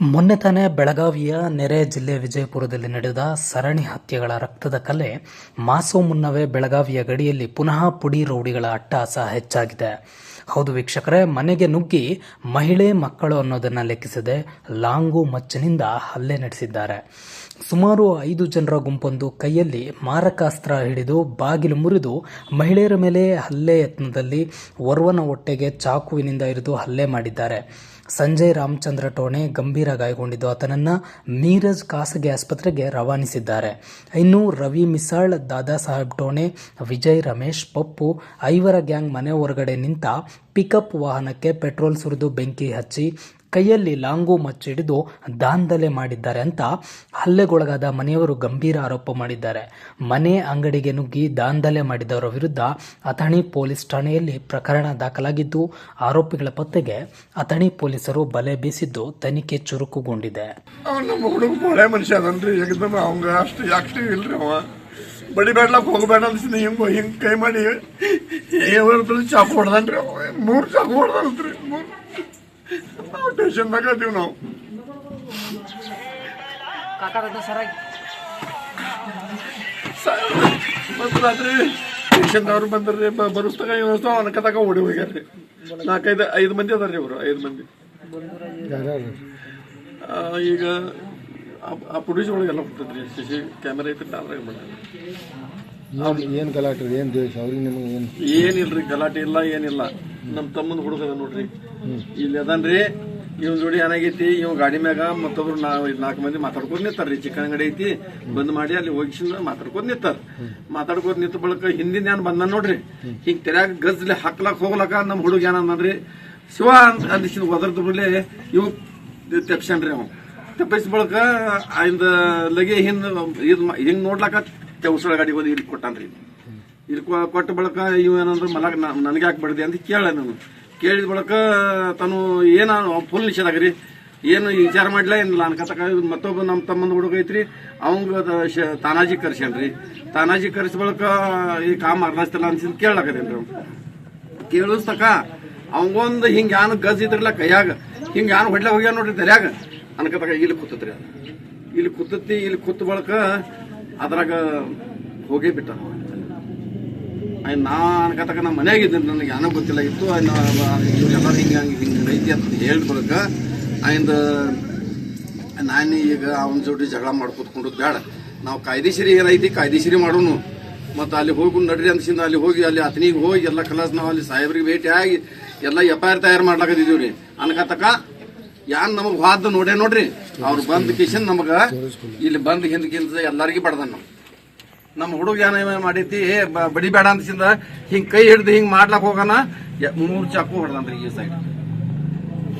ಮೊನ್ನೆ ತಾನೇ ಬೆಳಗಾವಿಯ ನೆರೆ ಜಿಲ್ಲೆ ವಿಜಯಪುರದಲ್ಲಿ ನಡೆದ ಸರಣಿ ಹತ್ಯೆಗಳ ರಕ್ತದ ಕಲೆ ಮಾಸೋ ಮುನ್ನವೇ ಬೆಳಗಾವಿಯ ಗಡಿಯಲ್ಲಿ ಪುನಃ ಪುಡಿ ರೌಡಿಗಳ ಅಟ್ಟಹಾಸ ಹೆಚ್ಚಾಗಿದೆ. ಹೌದು ವೀಕ್ಷಕರೇ, ಮನೆಗೆ ನುಗ್ಗಿ ಮಹಿಳೆ ಮಕ್ಕಳು ಅನ್ನೋದನ್ನು ಲೆಕ್ಕಿಸದೆ ಲಾಂಗು ಮಚ್ಚಿನಿಂದ ಹಲ್ಲೆ ನಡೆಸಿದ್ದಾರೆ. ಸುಮಾರು ಐದು ಜನರ ಗುಂಪೊಂದು ಕೈಯಲ್ಲಿ ಮಾರಕಾಸ್ತ್ರ ಹಿಡಿದು ಬಾಗಿಲು ಮುರಿದು ಮಹಿಳೆಯರ ಮೇಲೆ ಹಲ್ಲೆ ಯತ್ನದಲ್ಲಿ ಒರ್ವನ ಹೊಟ್ಟೆಗೆ ಚಾಕುವಿನಿಂದ ಇರಿದು ಹಲ್ಲೆ ಮಾಡಿದ್ದಾರೆ. ಸಂಜಯ್ ರಾಮಚಂದ್ರ ಟೋಣೆ ಗಂಭೀರ ಗಾಯಗೊಂಡಿದ್ದು ಆತನನ್ನು ಮೀರಜ್ ಖಾಸಗಿ ಆಸ್ಪತ್ರೆಗೆ ರವಾನಿಸಿದ್ದಾರೆ. ಇನ್ನು ರವಿ ಮಿಸಾಳ್, ದಾದಾ ಸಾಹೇಬ್ ಟೋಣೆ, ವಿಜಯ್ ರಮೇಶ್, ಪಪ್ಪು ಐವರ ಗ್ಯಾಂಗ್ ಮನೆ ಹೊರಗಡೆ ನಿಂತ ಪಿಕಪ್ ವಾಹನಕ್ಕೆ ಪೆಟ್ರೋಲ್ ಸುರಿದು ಬೆಂಕಿ ಹಚ್ಚಿ ಕೈಯಲ್ಲಿ ಲಾಂಗು ಮಚ್ಚಿಡಿದು ದಾಂಧಲೆ ಮಾಡಿದ್ದಾರೆ ಅಂತ ಹಲ್ಲೆಗೊಳಗಾದ ಮನೆಯವರು ಗಂಭೀರ ಆರೋಪ ಮಾಡಿದ್ದಾರೆ. ಮನೆ ಅಂಗಡಿಗೆ ನುಗ್ಗಿ ದಾಂಧಲೆ ಮಾಡಿದವರ ವಿರುದ್ಧ ಅಥಣಿ ಪೊಲೀಸ್ ಠಾಣೆಯಲ್ಲಿ ಪ್ರಕರಣ ದಾಖಲಾಗಿದ್ದು, ಆರೋಪಿಗಳ ಪತ್ತೆಗೆ ಅಥಣಿ ಪೊಲೀಸರು ಬಲೆ ಬೀಸಿದ್ದು ತನಿಖೆ ಚುರುಕುಗೊಂಡಿದೆ. ಮನುಷ್ಯ ಬಡಿಬೇಡ್ಲಕ್ ಹೋಗ್ಬೇಡ ಅನ್ಸಿನ ಹಿಂಗ ಹಿಂಗ್ ಕೈ ಮಾಡಿ. ಚಾಕು ಹೊಡ್ದನ್ರಿ ಮೂರ್ ಚಾಕು ಹೊಡ್ದನ್ರಿ ಮೂರ್ ನಾವು. ಮಾಡ್ಲತ್ತೀವಿ ನಾವು ಮತ್ತು ರಾತ್ರಿ ಸ್ಟೇಷನ್ದವ್ರು ಬಂದ್ರಿ ಬರುಸ್ತಾಗ ಇವಸ್ತಾವ ಅನ್ಕತಾಗ ಓಡಿ ಹೋಗ್ಯಾರ್ರಿ. ನಾಲ್ಕೈದು ಐದು ಮಂದಿ ಅದಾರ್ರಿ ಇವರು ಐದು ಮಂದಿ. ಈಗ ಆ- ಪುಡಿಸ್ ಒಳಗೆಲ್ಲ ಹುಟ್ಟದ್ರಿ ಸಿ ಸಿ ಕ್ಯಾಮೆರಾ ಐತ್ರಿ ಅದ್ರಾಗ ಬಂದ ಏನ್ ಏನು ಗಲಾಟೆ, ಏನ್ ದ್ವೇಷ? ಅವ್ರಿಗೆ ನಿಮಗೆ ಏನ್ ಏನಿಲ್ರಿ, ಗಲಾಟೆ ಇಲ್ಲ, ಏನಿಲ್ಲ. ನಮ್ಮ ತಮ್ಮನ ಹುಡುಗ ಅದ ನೋಡ್ರಿ. ಇಲ್ಲಿ ಅದನ್ರಿ ಇವ್ ಜೋಡಿ ಏನಾಗೈತಿ ಇವ್ ಗಾಡಿ ಮ್ಯಾಗ ಮತ್ತೊಬ್ರು ನಾಲ್ಕು ಮಂದಿ ಮಾತಾಡ್ಕೊಂಡ್ ನಿಂತಾರ್ರಿ. ಚಿಕನ್ ಅಂಗಡಿ ಐತಿ, ಬಂದ್ ಮಾಡಿ ಅಲ್ಲಿ ಹೋಗಿ ಮಾತಾಡ್ಕೊಂಡ್ ನಿಂತಾರ. ಮಾತಾಡ್ಕೊಂಡ್ ನಿಂತ ಬಳಕ ಹಿಂದಿನ ಏನ್ ಬಂದ ನೋಡ್ರಿ. ಹಿಂಗ್ ತೆರ್ಯಾಗ ಗಜ್ಲಿ ಹಾಕ್ಲಾಕ್ ಹೋಗ್ಲಕ ನಮ್ ಹುಡುಗ ಏನಂದ್ರಿ ಶಿವ ಅಂತ ಅಂದಿಸಿದ ಒದರ್ದ ಬಿಡ್ಲೆ ಇವ್ ತೆಪ್ಸನ್ರಿ ಅವ್ ತೆಪ್ಪಿಸ್ ಬಳಕ, ಆಯ್ದ ಲಗೆ ಹಿಂದ್, ಇದ್ ಹಿಂಗ್ ನೋಡ್ಲಾಕ ಚೌಸಳ ಗಾಡಿಗೆ ಒಂದು ಇಲ್ಲಿ ಕೊಟ್ಟಾನ್ರಿ. ಇಲ್ಲಿ ಕೊಟ್ಟ ಬಳಿಕ ಇವ ಏನಂದ್ರೆ ಮಲಗ ನನಗೆ ಯಾಕೆ ಬಡ್ದೆ ಅಂತ ಕೇಳ ನಾನು. ಕೇಳಿದ ಬಳಿಕ ತಾನು ಏನ ಫುಲ್ ನಿಷೇಧಾಗ್ರಿ. ಏನು ವಿಚಾರ ಮಾಡ್ಲ ಏನಿಲ್ಲ. ಅನ್ಕತಕ ಮತ್ತೊಬ್ಬ ನಮ್ಮ ತಮ್ಮನ ಹುಡುಗ ಐತ್ರಿ. ಅವಂಗ ತಾನಾಜಿ ಕರ್ಸ್ಯಾನ್ರಿ. ತಾನಾಜಿ ಕರ್ಸ ಬಳಿಕ ಈ ಕಾಮ್ ಅರ್ಲಾಸ್ತಿಲ್ಲ ಅನ್ಸಿದ್ ಕೇಳಕತ್ತೇನ್ರಿ ಅವ್ನು. ಕೇಳಿಸ್ತಕ, ಅವಂಗೊಂದು ಹಿಂಗೆ ಯಾನು ಗಜ್ ಇದ್ರಲ್ಲ ಕೈಯಾಗ, ಹಿಂಗೆ ಯಾನು ಹೊಡ್ಲ ಹೋಗ್ಯಾನ ನೋಡ್ರಿ ತರ್ಯಾಗ ಅನ್ಕತಕ ಇಲ್ಲಿ ಕೂತತ್ರಿ ಇಲ್ಲಿ ಕೂತತಿ ಇಲ್ಲಿ ಕೂತ ಬಳಕ ಅದ್ರಾಗ ಹೋಗೇ ಬಿಟ್ಟ ಆಯ್ತು ನಾ ಅನ್ಕತಕ ನಮ್ಮ ಮನೆಯಾಗ ಇದ್ದೀನಿ ನನಗೆ ಏನೋ ಗೊತ್ತಿಲ್ಲ ಇತ್ತು ಹಿಂಗೆ ಹಂಗೆ ಹಿಂಗೆ ಐತಿ ಅಂತ ಹೇಳ್ಬಿಡಕ ಆಯ್ದ ನಾನು ಈಗ ಅವನ ಜೋಡಿ ಜಗಳ ಮಾಡ್ಕೊತ್ಕೊಂಡು ಬೇಡ ನಾವು ಕಾಯ್ದೆಶಿರಿ ಏನೈತಿ, ಕಾಯ್ದೆಶಿರಿ ಮಾಡೋನು. ಮತ್ತು ಅಲ್ಲಿ ಹೋಗಿ, ನಡ್ರಿ ಅನ್ಸಿಂದ ಅಲ್ಲಿ ಹೋಗಿ, ಅಲ್ಲಿ ಅತನಿಗೆ ಹೋಗಿ, ಎಲ್ಲ ಕಲಾಸ್ ನಾವು ಅಲ್ಲಿ ಸಾಹೇಬ್ರಿಗೆ ಭೇಟಿ ಆಗಿ, ಎಲ್ಲ ಎಫ್ ಐ ಆರ್ ತಯಾರು ಮಾಡ್ಲಾಕತ್ತಿದೀವಿ ರೀ ಅನ್ಕತಕ ಯಾನ್ ನಮಗೆ ವಾದ ನೋಡೇ ನೋಡ್ರಿ. ಅವ್ರು ಬಂದ ಕಿಶನ್ ನಮಗ ಇಲ್ಲಿ ಬಂದ್ ಹಿಂದಕ್ಕಿಂತ ಎಲ್ಲಾರಿಗೂ ಬಡದ ನಾವು ನಮ್ಮ ಹುಡುಗ ಏನ ಮಾಡೈತಿ ಬಡಿ ಬೇಡ ಬಡಿಬೇಡ ಅಂತಸಿಂದ ಹಿಂಗ್ ಕೈ ಹಿಡ್ದು ಹಿಂಗ್ ಮಾಡ್ಲಾಕ್ ಹೋಗೋಣ. ಮೂರು ಚಾಕು ಹೊಡೆದ್ರಿ ಈ ಸೈಡ್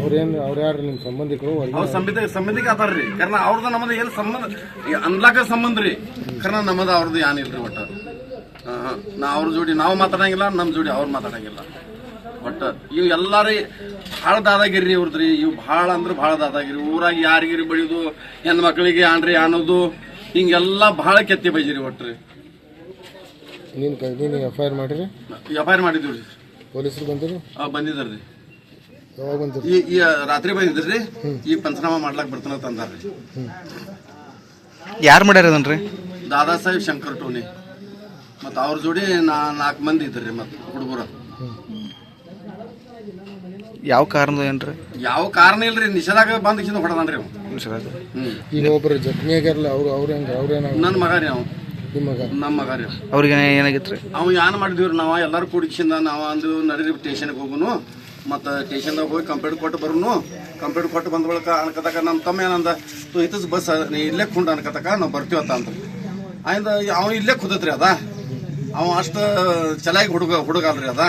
ಅವ್ರೇನ್ ಅವ್ರ ಯಾರು ನಿಮ್ ಸಂಬಂಧಿಕರು? ಅವ್ರ ಸಂಬಂಧಿಕ ಸಂಬಂಧಿಕ ಆತಾರ್ರಿ ಕಾರಣ ಅವ್ರದ್ದು ನಮ್ದು ಏನ್ ಸಂಬಂಧ ಅನ್ಲಾಕ ಸಂಬಂಧ ರೀ. ಕಾರಣ ನಮ್ಮದು ಅವ್ರದ್ದು ಏನಿಲ್ರಿ ಒಟ್ಟ. ನಾ ಅವ್ರ ಜೋಡಿ ನಾವು ಮಾತಾಡಂಗಿಲ್ಲ ನಮ್ ಜೋಡಿ ಅವ್ರು ಮಾತಾಡಂಗಿಲ್ಲ. ಒಟ್ಟ ಇವ್ ಎಲ್ಲಾರು ಭಾಳ ದಾದಾಗಿರಿ ಇವ್ರದ್ರಿ. ಇವ್ ಭಾಳ ಅಂದ್ರೆ ಭಾಳ ದಾದಾಗಿರಿ ಊರಾಗ ಯಾರಿಗಿರಿ ಬಡಿಯೋದು ಹೆಣ್ ಮಕ್ಳಿಗೆ ಆಣ್ರಿ ಅನ್ನೋದು ಹಿಂಗೆಲ್ಲ ಭಾಳ ಕೆತ್ತಿ ಬೈಜಿರಿ ಒಟ್ರಿ. ನೀನು ನೀನ್ ಎಫ್ ಐ ಆರ್ ಮಾಡ್ರಿ? ಎಫ್ ಐ ಆರ್ ಮಾಡಿದ್ವಿ ಪೊಲೀಸರು ಬಂದಿರಿ? ಬಂದಿದ್ದಾರ್ರಿ. ಯಾವಾಗ ಬಂದಿರಿ? ಈ ಈ ರಾತ್ರಿ ಬಂದಿದ್ರಿ ಈ ಪಂಚನಾಮ ಮಾಡ್ಲಾಕ್ ಬರ್ತಾನ ತಂದಾರ್ರಿ. ಯಾರು ಮಾಡ್ಯಾರ ಅದನ್ರಿ? ದಾದಾ ಸಾಹೇಬ್ ಶಂಕರ್ ಟೋನಿ ಮತ್ತ ಅವ್ರ ಜೋಡಿ ನಾ ನಾಲ್ಕು ಮಂದಿ ಇದ್ರಿ ಮತ್ತೆ ಹುಡುಗರು ಯಾವ ಕಾರಣದ ಏನ್ರಿ? ಯಾವ ಕಾರಣ ಇಲ್ರಿ? ನಿಷೇಧಾಗ ಬಂದ್ ಕಿಂದ ಹೊಡೆದಾನ್ರಿ ಅವ ಒಬ್ರು ಜಖ್ಮಿ ಆಗ್ಯಾರಲ್ಲ ಅವ್ರು ಅವ್ರ ಹೆಂಗ ಅವ್ರೇನ ನನ್ನ ಮಗ ರೀ ಅವ. ನಿಮ್ಮ ಮಗ ನಮ್ಮ ಮಗ ರೀ ಅವ್ರಿಗೆ ರೀ ಅವ ಏನ್ ಮಾಡಿದ್ವಿ ನಾವ? ಎಲ್ಲಾರು ಕೂಡಿಸಿಂದ ನಾವ ಅಂದು ನಡೀರಿ ಸ್ಟೇಷನ್ಗೆ ಹೋಗುನು. ಮತ್ತ ಸ್ಟೇಷನ್ದಾಗ ಹೋಗಿ ಕಂಪ್ಲೇಂಟ್ ಕೊಟ್ಟು ಬರೋನು. ಕಂಪ್ಲೇಂಟ್ ಕೊಟ್ಟು ಬಂದ ಬಳಿಕ ಅನ್ಕತಕ ನಮ್ಮ ತಮ್ಮ ಏನಂದ ತು ಇತ್ತಸ್ ಬಸ್ ನೀ ಇಲ್ಲೇ ಕುಂಡ ಅನ್ಕತಕ ನಾವು ಬರ್ತೀವತ್ತ ಅಂತ ಆಯ್ದ ಅವ ಇಲ್ಲೇ ಕುದತ್ರಿ ಅದ. ಅವ ಅಷ್ಟ ಚಲಾಗಿ ಹುಡುಗ ಹುಡುಗ ಅಲ್ರಿ ಅದ.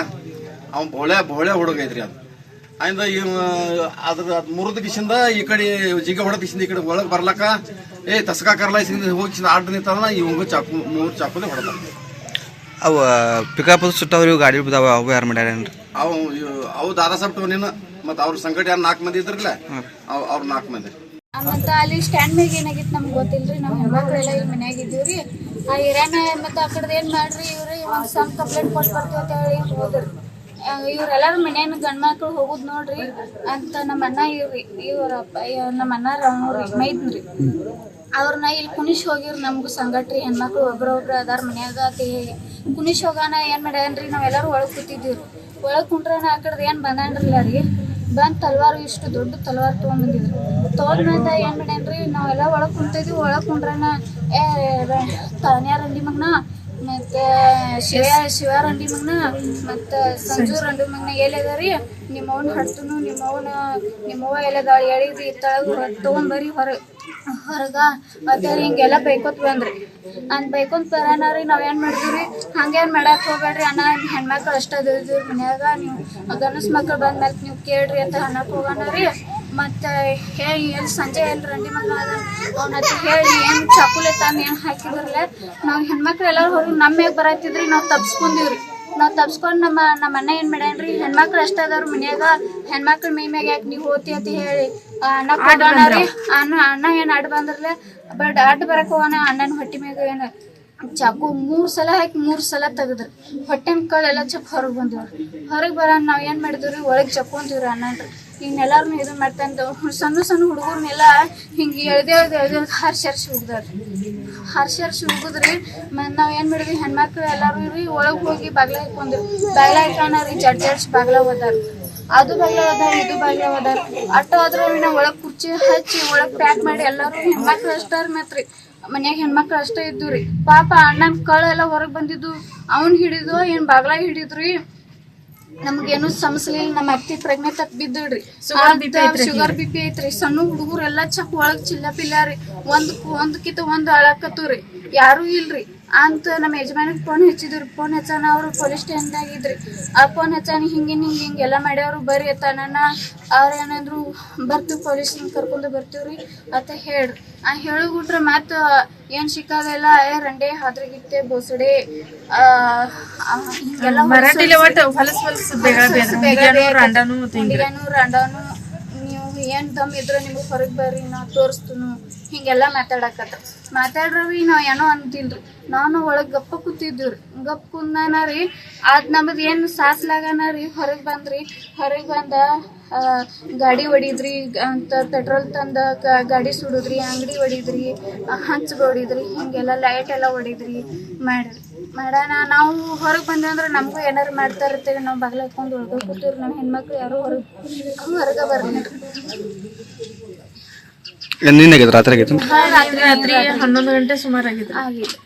ಅವ ಬೋಳೆ ಬೋಳೆ ಹುಡುಗ ಐತ್ರಿ ಅದ. ಆಯ್ದ ಇವ ಅದ್ರ ಅದ್ ಮುರಿದ ಕಿಶಿಂದ ಈ ಕಡೆ ಜಿಗ ಹೊಡೆದ ಕಿಶಿಂದ ಈ ಕಡೆ ಒಳಗ್ ಬರ್ಲಕ್ಕ. ಏ ತಸ್ಕಾ ಕರ್ಲಾಯ್ಸಿಂದ ಹೋಗಿ ಆಡ್ ನಿಂತ ಇವಂಗ ಚಾಕು ಮೂರು ಚಾಕುಲೆ ಹೊಡೆದ ಅವ ಪಿಕಪ್ ಸುಟ್ಟವ್ರು ಇವು ಗಾಡಿ ಬಿದ್ದಾವ ಅವು ಯಾರು ಮಾಡ್ಯಾರೇನ್ರಿ? ಅವು ಇವ್- ಅವು ದಾದಾ ಸಾಬ್ ಟೋನಿನ ಮತ್ತು ಅವ್ರ ಸಂಕಟ ಯಾರು ನಾಲ್ಕು ಮಂದಿ ಇದ್ರಲ್ಲ ಅವ್ ಅವ್ರ ನಾಲ್ಕು ಮಂದಿ. ಮತ್ತ ಅಲ್ಲಿ ಸ್ಟ್ಯಾಂಡ್ ಮ್ಯಾಗ ಏನಾಗಿತ್ತು ನಮ್ಗೆ ಗೊತ್ತಿಲ್ರಿ ನಮ್ಮ ಹೆಣ್ಮಕ್ಳೆಲ್ಲ ಇಲ್ಲಿ ಮನ್ಯಾಗ ಇದ್ದೀವ್ರಿ. ಆ ಏರಿಯಾನ ಮತ್ತ ಆ ಕಡೆ ಏನು ಮಾಡ್ರಿ ಇವ್ರಿ ಒಂದ್ ಸಮ್ ಕಂಪ್ಲೇಂಟ್ ಕೊಟ್ಟು ಬರ್ತೀವಿ ಅಂತ ಹೇಳಿ ಹೋದ್ರಿ. ಇವ್ರೆಲ್ಲಾರು ಮನ್ಯಾನ ಗಂಡ್ ಮಕ್ಳು ಹೋಗುದ್ ನೋಡ್ರಿ ಅಂತ ನಮ್ಮ ಅಣ್ಣ ಇವ್ರಿ ಇವ್ರಪ್ಪ ಇವ್- ನಮ್ಮ ಅಣ್ಣ ಅವ್ರಿ ಅವ್ರನ್ನ ಇಲ್ಲಿ ಕುಣಿಶ್ ಹೋಗಿರ್ ನಮ್ಗೂ ಸಂಗಟ್ರಿ ಹೆಣ್ಮಕ್ಳು ಒಬ್ರೊಬ್ರು ಅದಾರ ಮನ್ಯಾಗ ಕುಣಿಶ್ ಹೋಗಾನ ಏನ್ ಮಾಡ್ಯಾನ್ರಿ, ನಾವೆಲ್ಲರೂ ಒಳಗ್ ಕೂತಿದ್ದೀವ್ರಿ ಒಳಗ್ ಕುಂಟ್ರನ ಆ ಏನ್ ಬಂದಾನ್ರಿಲ್ಲ ರೀ. ಬಂದ್ ತಲ್ವಾರು ಇಷ್ಟು ದೊಡ್ಡ ತಲ್ವಾರ್ ತೊಗೊಂಬಂದಿದ್ರು. ತೊಗೊಂಡ್ಬಂದ ಏನ್ ಮಾಡ್ಯಾನ್ರಿ, ನಾವೆಲ್ಲ ಒಳಗ್ ಕುಂತಿದ್ವಿ, ಒಳಗ್ ಕುಂಡ್ರನ, ಏ ತಾನ್ಯಾರ ರಂಡಿ ಮಗ್ನ ಮತ್ತೆ ಶಿವ ಶಿವ ರಂಡಿ ಮಗ್ನ, ಮತ್ತೆ ಸಂಜು ರಂಡಿ ಮಗ್ನ ಎಲ್ಲದಾರಿ ನಿಮ್ಮ ಅವನ ಹಡ್ತನು ನಿಮ್ಮ ಅವನ ನಿಮ್ಮವ್ವ ಎಲ್ಲದಾಳ ಎಳಿದು ತಳಗ ತಗೊಂಡ್ಬರಿ ಹೊರ ಹೊರಗ ಮತ್ತೆ ಹಿಂಗೆಲ್ಲ ಬೈಕೋತ್ ಬಂದ್ರಿ. ಅಂದ್ ಬೈಕೊಂತ ಬರೋಣ ನಾವೇನ್ ಮಾಡಿದ್ವಿ ಹಂಗೇನ್ ಮಾಡಕ್ ಹೋಗ್ಬೇಡ್ರಿ ಅಣ್ಣ, ಹೆಣ್ಮಕ್ಳು ಅಷ್ಟ ಮನ್ಯಾಗ, ನೀವು ಗನಸ್ ಮಕ್ಳು ಬಂದ್ಮೇಲೆ ನೀವು ಕೇಳ್ರಿ ಅಂತ ಅನ್ನಕ್ ಹೋಗೋಣ ರೀ ಮತ್ತೆ ಹೇಳಿ ಎಲ್ಲಿ ಸಂಜೆ ಎಲ್ಲಿ ರಂಡಿ ಮಗ ಅವನ ಹತ್ರ ಹೇಳಿ ಏನು ಚಾಕುಲೆ ತಂದು ಏನು ಹಾಕಿದ್ರಲ್ಲ ನಾವು ಹೆಣ್ಮಕ್ಳು ಎಲ್ಲರೂ ಹೊರಗೆ ನಮ್ಮ ಮ್ಯಾಗ ಬರತ್ತಿದ್ರಿ ನಾವು ತಪ್ಸ್ಕೊಂಡಿವ್ರಿ ನಾವು ತಪ್ಸ್ಕೊಂಡು ನಮ್ಮ ನಮ್ಮ ಅಣ್ಣ ಏನು ಮಾಡ್ಯಾನ್ರಿ ಹೆಣ್ಮಕ್ಳು ಅಷ್ಟ ಅದಾರ ಮನ್ಯಾಗ ಹೆಣ್ಮಕ್ಳು ಮೈ ಮ್ಯಾಗ ಯಾಕೆ ನೀವು ಹೋತಿ ಅಂತ ಹೇಳಿ ಅಣ್ಣ ಕೊಡೋಣ ರೀ. ಅಣ್ಣ ಅಣ್ಣ ಏನು ಅಡ್ಡ ಬಂದ್ರಲ್ಲ ಬಟ್ ಅಡ್ಡ ಬರಕ್ಕೆ ಹೋಗೋಣ ಅಣ್ಣನ ಹೊಟ್ಟೆ ಮ್ಯಾಗ ಏನು ಚಾಕು ಮೂರು ಸಲ ಹಾಕಿ ಮೂರು ಸಲ ತೆಗೆದ್ರಿ. ಕಳ್ಳ ಎಲ್ಲ ಚಪ್ಪ ಹೊರಗೆ ಬಂದಿವ್ರಿ. ಹೊರಗೆ ಬರೋಣ ನಾವು ಏನು ಮಾಡಿದ್ವಿ ಒಳಗೆ ಚಕ್ಕೊಂತೀವ್ರಿ ಅಣ್ಣನ್ರಿ. ಹಿಂಗೆಲ್ಲಾರು ಇದು ಮಾಡ್ತಂದು ಸಣ್ಣ ಸಣ್ಣ ಹುಡುಗರ್ನೆಲ್ಲ ಹಿಂಗೆ ಎಳ್ದೆ ಹರ್ಷ ಹರ್ಷಿ ಹರ್ಷ ಹರ್ಷ ಹರ್ಷಿ ಹುಡುಗುದ್ರಿ ಮತ್ತು ನಾವು ಏನು ಮಾಡಿದ್ವಿ, ಹೆಣ್ಮಕ್ಳು ಎಲ್ಲರೂ ರೀ ಒಳಗೆ ಹೋಗಿ ಬಾಗ್ಲ ಇಟ್ಕೊಂಡ್ರಿ ಬಾಗ್ಲ ಹಾಕೋಣ ರೀ, ಜಡ್ ಜಡ್ಸ್ ಬಾಗ್ಲ ಹೋದಾರ. ಅದು ಬಾಗ್ಲ ಹೋದಾರ, ಇದು ಬಾಗ್ಲ ಹೋದಾರ. ಅಟ್ಟ ಆದ್ರೂ ನಾವು ಒಳಗೆ ಕುರ್ಚಿ ಹಚ್ಚಿ, ಒಳಗೆ ಪ್ಯಾಕ್ ಮಾಡಿ ಎಲ್ಲರೂ ಹೆಣ್ಮಕ್ಳು ಅಷ್ಟಾರ ಮತ್ರಿ ಮನ್ಯಾಗ ಹೆಣ್ಮಕ್ಳು ಅಷ್ಟೇ ಇದ್ದು ರೀ ಪಾಪ ಅಣ್ಣನ ಕಳೆಲ್ಲ ಹೊರಗೆ ಬಂದಿದ್ದು, ಅವ್ನ್ ಹಿಡಿದು ಏನ್ ಬಾಗ್ಲ ಹಿಡಿದ್ರಿ? ನಮ್ಗೇನು ಸಮಸ್ಲಿಲ್ಲ ನಮ್ಮ ಅತ್ತಿ ಪ್ರೆಗ್ನೆಂಟ್ ಅತ್ ಬಿದ್ದಿಡ್ರಿ ಶುಗರ್ ಬಿ ಪಿ ಐತ್ರಿ ಸಣ್ಣ ಹುಡುಗರು ಎಲ್ಲಾ ಚಕ್ ಒಳಗ್ ಚಿಲ್ಲ ಪಿಲ್ಲ ರೀ ಒಂದ್ ಒಂದ್ಕಿತ ಒಂದ್ ಅಳಕತ್ತವ್ರಿ ಯಾರು ಇಲ್ರಿ. ಅಂತ ನಮ್ಮ ಯಜಮಾನಿಗೆ ಫೋನ್ ಹಚ್ಚಿದ್ರು. ಫೋನ್ ಹಚ್ಚಾನ ಅವರು ಪೊಲೀಸ್ ಸ್ಟೇಷನ್ದಾಗ ಇದ್ರಿ. ಆ ಫೋನ್ ಹಚ್ಚಾನ ಹಿಂಗಿನ್ ಹಿಂಗೆ ಎಲ್ಲ ಮಾಡ್ಯಾವ್ರು ಬರ್ರಿ ಅತ್ತಾನ ಅವ್ರು ಏನಂದ್ರು ಬರ್ತೀವಿ ಪೊಲೀಸ್ ಕರ್ಕೊಂಡು ಬರ್ತೀವ್ರಿ ಅಂತ ಹೇಳ್ರಿ ಆ ಹೇಳಿಬಿಟ್ರೆ ಮತ್ತ ಏನ್ ಸಿಕ್ಕಾಗೆಲ್ಲ ಏ ರಂಡೆ ಹಾದ್ರಗಿತ್ತೆ ಬೋಸಡೆ ಹಿಂಗೆಲ್ಲ ಹಿಂಗೆ ರಂಡನು ನೀವು ಏನ್ ದಮ್ ಇದ್ರ ನಿಮ್ಗೆ ಹೊರಗೆ ಬರ್ರಿ ನಾ ತೋರಿಸ್ತನು. ಹಿಂಗೆಲ್ಲ ಮಾತಾಡಕತ್ತ. ಮಾತಾಡ್ರವಿ ನಾವು ಏನೋ ಅಂತಿಲ್ರಿ ನಾನು ಒಳಗೆ ಗಪ್ಪ ಕೂತಿದ್ದೀವಿ ರೀ ಗಪ್ಪ ಕುಂದಾನ ರೀ ಅದು ನಮ್ದು ಏನು ಸಾಸ್ಲಾಗನ ರೀ ಹೊರಗೆ ಬಂದ್ರಿ. ಹೊರಗೆ ಬಂದ ಗಾಡಿ ಹೊಡಿದ್ರಿ. ಅಂತ ಪೆಟ್ರೋಲ್ ತಂದ ಗಾಡಿ ಸುಡಿದ್ರಿ, ಅಂಗಡಿ ಹೊಡಿದ್ರಿ, ಹಂಚ್ ಹೊಡಿದ್ರಿ ಹಿಂಗೆಲ್ಲ ಲೈಟ್ ಎಲ್ಲ ಹೊಡಿದ್ರಿ ಮಾಡ್ರಿ. ಮಾಡೋಣ, ನಾವು ಹೊರಗೆ ಬಂದಂದ್ರೆ ನಮಗೂ ಏನಾರು ಮಾಡ್ತಾ ಇರ್ತೀವಿ ನಾವು ಬಾಗಿಲು ಹಾಕೊಂಡು ಒಳಗೆ ಕೂತೀವ್ರಿ ನಮ್ಮ ಹೆಣ್ಮಕ್ಳು ಯಾರು ಹೊರಗೆ ಹೊರಗೆ ಬರ್ರಿ ನಿನ್ನೆ ರಾತ್ರಿ ಆಗೈತೆ ರಾತ್ರಿ ಹನ್ನೊಂದು ಗಂಟೆ ಸುಮಾರು ಆಗಿದೆ ಆಗಿದೆ.